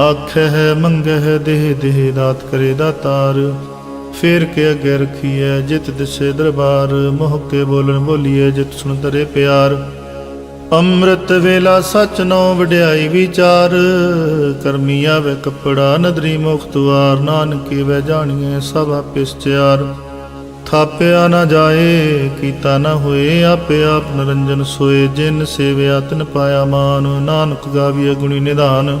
ਆਖੈ ਮੰਗਹਿ, ਦੇਹ ਦੇਹ ਦਾਤ ਕਰੇ ਦਾਤਾਰ। ਫੇਰ ਕੇ ਅਗੇ ਰਖੀਐ, ਜਿਤ ਦਿਸੇ ਦਰਬਾਰ। ਮੋਹ ਕੇ ਬੋਲਣ ਬੋਲੀਏ ਜਿਤ ਸੁਣ ਤਰੇ ਪਿਆਰ। ਅੰਮ੍ਰਿਤ ਵੇਲਾ ਸਚ ਨੋ ਵਡਿਆਈ ਵਿਚਾਰ। ਕਰਮੀ ਆਵੇ ਕਪੜਾ, ਨਦਰੀ ਮੁਖ ਦੁਆਰ। ਨਾਨਕੀ ਵੈ ਜਾਣੀਐ ਸਭ ਆਪਿਸ ਚਾਰ ਥਾਪਿਆ ਨਾ ਜਾਏ, ਕੀਤਾ ਨਾ ਹੋਏ, ਆਪੇ ਆਪ ਨਰੰਜਨ ਸੋਏ। ਜਿਨ ਸੇਵਿਆ ਤਿਨ ਪਾਇਆ ਮਾਨ, ਨਾਨਕ ਗਾਵੀਐ ਗੁਣੀ ਨਿਧਾਨ।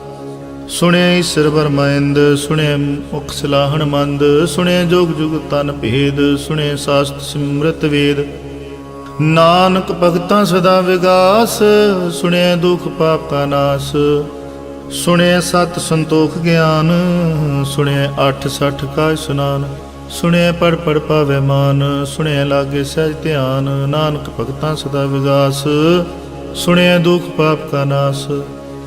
ਸੁਣਿਐ ਈਸ਼ਰ ਬਰਮਾਇੰਦ ਸੁਣਿਐ ਮੁਖ ਸਲਾਹਣ ਮੰਦ ਸੁਣਿਐ ਜੋਗ ਜੁਗ ਤਨ ਭੇਦ ਸੁਣਿਐ ਸਾਸਤ ਸਿਮਰਤ ਵੇਦ। ਨਾਨਕ ਭਗਤਾਂ ਸਦਾ ਵਿਗਾਸ ਸੁਣਿਐ ਦੁਖ ਪਾਪ ਕਾ ਨਾਸ। ਸੁਣਿਐ ਸਤ ਸੰਤੋਖ ਗਿਆਨ ਸੁਣਿਐ ਅੱਠ ਸੱਠ ਕਾ ਸੁਨਾਨ ਸੁਣਿਐ ਪੜ ਪੜ ਪਾਵੇ ਮਾਨ ਸੁਣਿਐ ਲਾਗੇ ਸਹਿਜ ਧਿਆਨ। ਨਾਨਕ ਭਗਤਾਂ ਸਦਾ ਵਿਗਾਸ ਸੁਣਿਐ ਦੁਖ ਪਾਪ ਕਾ ਨਾਸ।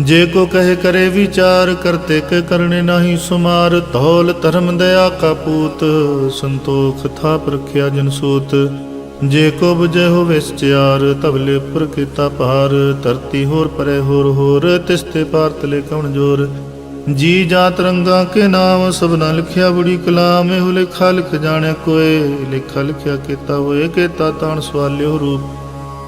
ਜੇ ਕੋ ਕਹੇ ਕਰੇ ਵਿਚਾਰ ਕਰਤੇ ਕੇ ਕਰਨੇ ਨਹੀਂ ਸੁਮਾਰ। ਧੌਲ ਧਰਮ ਦਇਆ ਕਾ ਪੂਤ, ਸੰਤੋਖ ਥਾਪ ਰਖਿਆ ਜਨ ਸੂਤ। ਜੇ ਕੋ ਬੁਝੇ ਹੋ ਵਿਸਚਾਰ ਤਬਲੇ ਉੱਪਰ ਕੀਤਾ ਭਾਰ। ਧਰਤੀ ਹੋਰ ਪਰੇ ਹੋਰ ਹੋਰ ਤਿਸਤੇ ਭਾਰਤ ਲੈ ਕਉਣ ਜੋਰ। ਜੀ ਜਾਤ ਰੰਗਾ ਕੇ ਨਾਮ, ਸਭਨਾ ਲਿਖਿਆ ਬੜੀ ਕਲਾਮ। ਇਹੋ ਲਿਖਾ ਲਿਖ ਜਾਣਿਆ ਕੋਏ, ਲਿਖਾ ਲਿਖਿਆ ਕੀਤਾ ਹੋਏ, ਕੀਤਾ ਤਾਣ ਸਵਾਲਿਓ ਰੂਪ।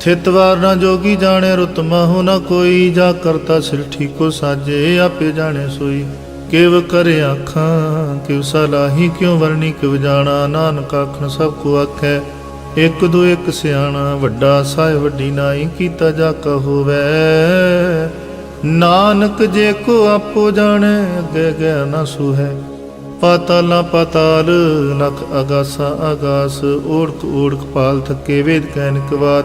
ਥਿਤਵਾਰ ਨਾ ਜੋਗੀ ਜਾਣੇ ਰੁਤ ਮਾਹੂ ਨਾ ਕੋਈ, ਜਾ ਕਰਤਾ ਸਿਰ ਠੀਕੋ ਸਾਜੇ, ਆਪੇ ਜਾਣੇ ਸੋਈ। ਕਿਵ ਕਰੇ ਆਖਾਂ, ਕਿਵ ਸਲਾਹੀ ਕਿਉ ਵਰਣੀ, ਕਿਵ ਜਾਣਾ, ਨਾਨਕ ਆਖਣ ਸਭ ਕੋ ਆਖੈ। ਇੱਕ ਦੋ ਇੱਕ ਸਿਆਣਾ, ਵੱਡਾ ਸਾਹਿਬ ਵੱਡੀ ਨਾਈ, ਕੀਤਾ ਜਾ ਕਹੋਵੇ ਨਾਨਕ ਜੇ ਕੋ ਆਪੋ ਜਾਣੇ, ਅੱਗੇ ਗਿਆ ਨਾ ਸੁਹੈ। ਪਾਤਾਲਾ ਪਾਤਾਲ ਲਖ ਅਗਾਸਾ ਆਗਾਸ ਓੜਕ ਓੜਕ ਪਾਲ ਥਕੇ, ਵੇਦ ਕੈਨਕ ਬਾਤ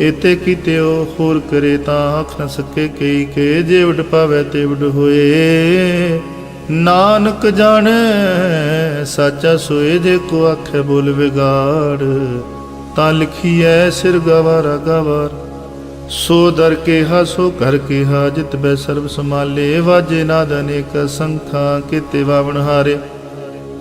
ਏਤੇ ਕੀਤੇ ਹੋਰ ਕਰੇ ਤਾਂ ਆਖ ਨ ਸਕੇ ਕਈ ਕੇ, ਜੇ ਉਡ ਪਾਵੇ ਤੇ ਉਡ ਹੋਏ। ਨਾਨਕ ਜਾਣੈ, ਸਾਚਾ ਸੋਏ ਜੇ ਕੋ ਆਖੇ ਬੋਲ ਵਿਗਾੜ। ਤਾਂ ਲਿਖੀਐ ਸਿਰ ਗਵਾਰਾ ਗਵਾਰ। ਸੋ ਦਰ ਕੇ ਸੋ ਕਰ ਕੇ ਹਾ ਜਿਤ ਬੈ ਸਰਬ ਸਮਾਲੇ ਵਾਜੇ ਨਾਦ ਅਨੇਕ ਸੰਖਾਂ ਕੀਤੇ ਵਾਵਣ ਹਾਰੇ।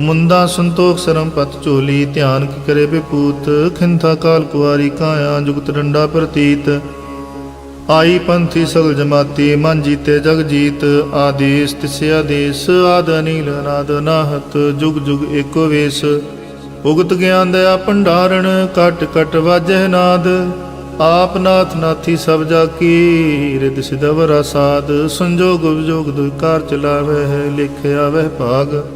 ਮੁੰਦਾ ਸੰਤੋਖ ਸਰਮ ਪਤ ਝੋਲੀ, ਧਿਆਨ ਕੀ ਕਰੇ ਬਿਪੂਤ ਖਿੰਥਾ ਕਾਲ ਕੁਵਾਰੀ ਕਾਇਆ, ਜੁਗਤ ਡੰਡਾ ਪ੍ਰਤੀਤ। ਆਈ ਪੰਥੀ ਸਗਲ ਜਮਾਤੀ, ਮਨ ਜੀਤੇ ਜਗ ਜੀਤ। ਆਦੇਸ ਤਿਸੇ ਆਦੇਸ, ਆਦ ਅਨੀਲ ਅਨਾਦ ਨਾਹਤ, ਜੁਗ ਜੁਗ ਏਕੋ ਵੇਸ। ਉਗਤ ਗਿਆਨ ਦਇਆ ਭੰਡਾਰਣ, ਕਟ ਕਟ ਵਾਜਹਿ ਨਾਦ। ਆਪ ਨਾਥ ਨਾਥੀ ਸਭ ਜਾ ਕੀ ਰਿਦ ਸਿਦਵਰਾ ਸਾਧ ਸੰਜੋਗ ਵਿਜੋਗ ਦੁਇ ਕਾਰ ਚਲਾਵੇ ਹੈ ਲਿਖਿਆ ਵਹਿ ਭਾਗ।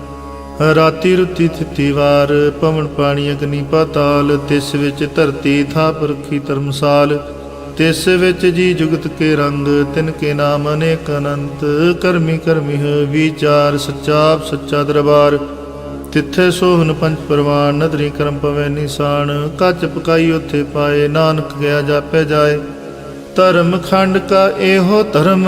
ਰਾਤੀ ਰੁਤੀ ਥਿਤੀ ਵਾਰ ਪਵਨ ਪਾਣੀ ਅਗਨੀ ਪਾਤਾਲ, ਤਿਸ ਵਿੱਚ ਧਰਤੀ ਥਾਪ ਰਖੀ ਧਰਮਸਾਲ, ਤਿਸ ਵਿੱਚ ਜੀ ਜੁਗਤ ਕੇ ਰੰਗ, ਤਿਨ ਕੇ ਨਾਮ ਅਨੇਕ ਅਨੰਤ, ਕਰਮੀ ਕਰਮੀ ਹੈ ਵਿਚਾਰ ਸੱਚਾ ਸੱਚਾ ਦਰਬਾਰ, ਤਿੱਥੇ ਸੋਹਨ ਪੰਜ ਪਰਵਾਨ, ਨਦਰੀ ਕਰਮ ਪਵੇ ਨਿਸ਼ਾਨ, ਕੱਚ ਪਕਾਈ ਉਥੇ ਪਾਏ, ਨਾਨਕ ਗਿਆ ਜਾਪੇ ਜਾਏ, ਧਰਮ ਖੰਡ ਕਾ ਇਹੋ ਧਰਮ।